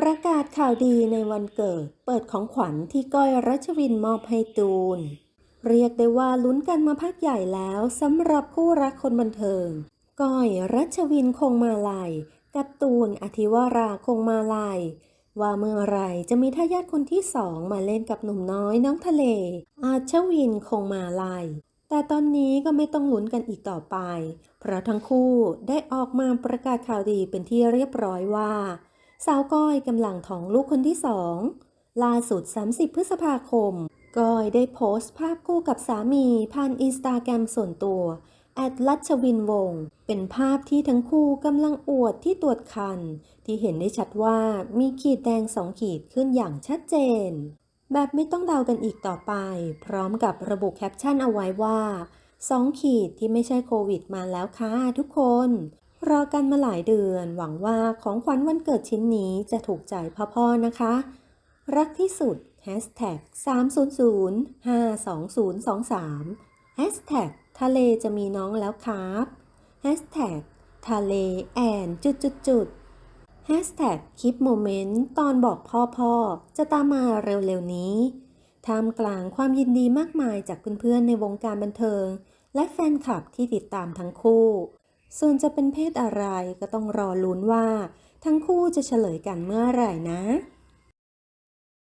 ประกาศข่าวดีในวันเกิด เปิดของขวัญที่ก้อยรัชวินมอบให้ตูน เรียกได้ว่าลุ้นกันมาพักใหญ่แล้วสำหรับคู่รักคนบันเทิง ก้อยรัชวินคงมาลัยกับตูนอธิวราคงมาลัยว่าเมื่อไรจะมีทายาทคนที่สองมาเล่นกับหนุ่มน้อยน้องทะเล อาชวินคงมาลัยแต่ตอนนี้ก็ไม่ต้องลุ้นกันอีกต่อไป เพราะทั้งคู่ได้ออกมาประกาศข่าวดีเป็นที่เรียบร้อยว่า สาวก้อยกำลังท้องลูกคนที่สองล่าสุด 30 พฤษภาคม ก้อยได้โพสต์ภาพคู่กับสามีผ่านอินสตาแกรมส่วนตัวแอดลัชวินวง เป็นภาพที่ทั้งคู่กำลังอวดที่ตรวจคัน ที่เห็นได้ชัดว่ามีขีดแดงสองขีดขึ้นอย่างชัดเจน แบบไม่ต้องเดากันอีกต่อไป พร้อมกับระบุแคปชั่นเอาไว้ว่าสองขีดที่ไม่ใช่โควิดมาแล้วค่ะทุกคน รอกันมาหลายเดือน หวังว่าของขวัญวันเกิดชิ้นนี้จะถูกใจพ่อๆนะคะ รักที่สุด Hashtag 300 52023 Hashtag ทะเลจะมีน้องแล้วครับ Hashtag ทะเลแอนจุดจุดจุด Hashtag คลิปโมเมนต์ตอนบอกพ่อพ่อจะตามมาเร็วๆนี้ท่ามกลางความยินดีมากมายจากเพื่อนๆในวงการบันเทิง และแฟนคลับที่ติดตามทั้งคู่ ส่วนจะเป็นเพศอะไรก็ต้องรอลุ้นว่า ทั้งคู่จะเฉลยกันเมื่อไหร่นะ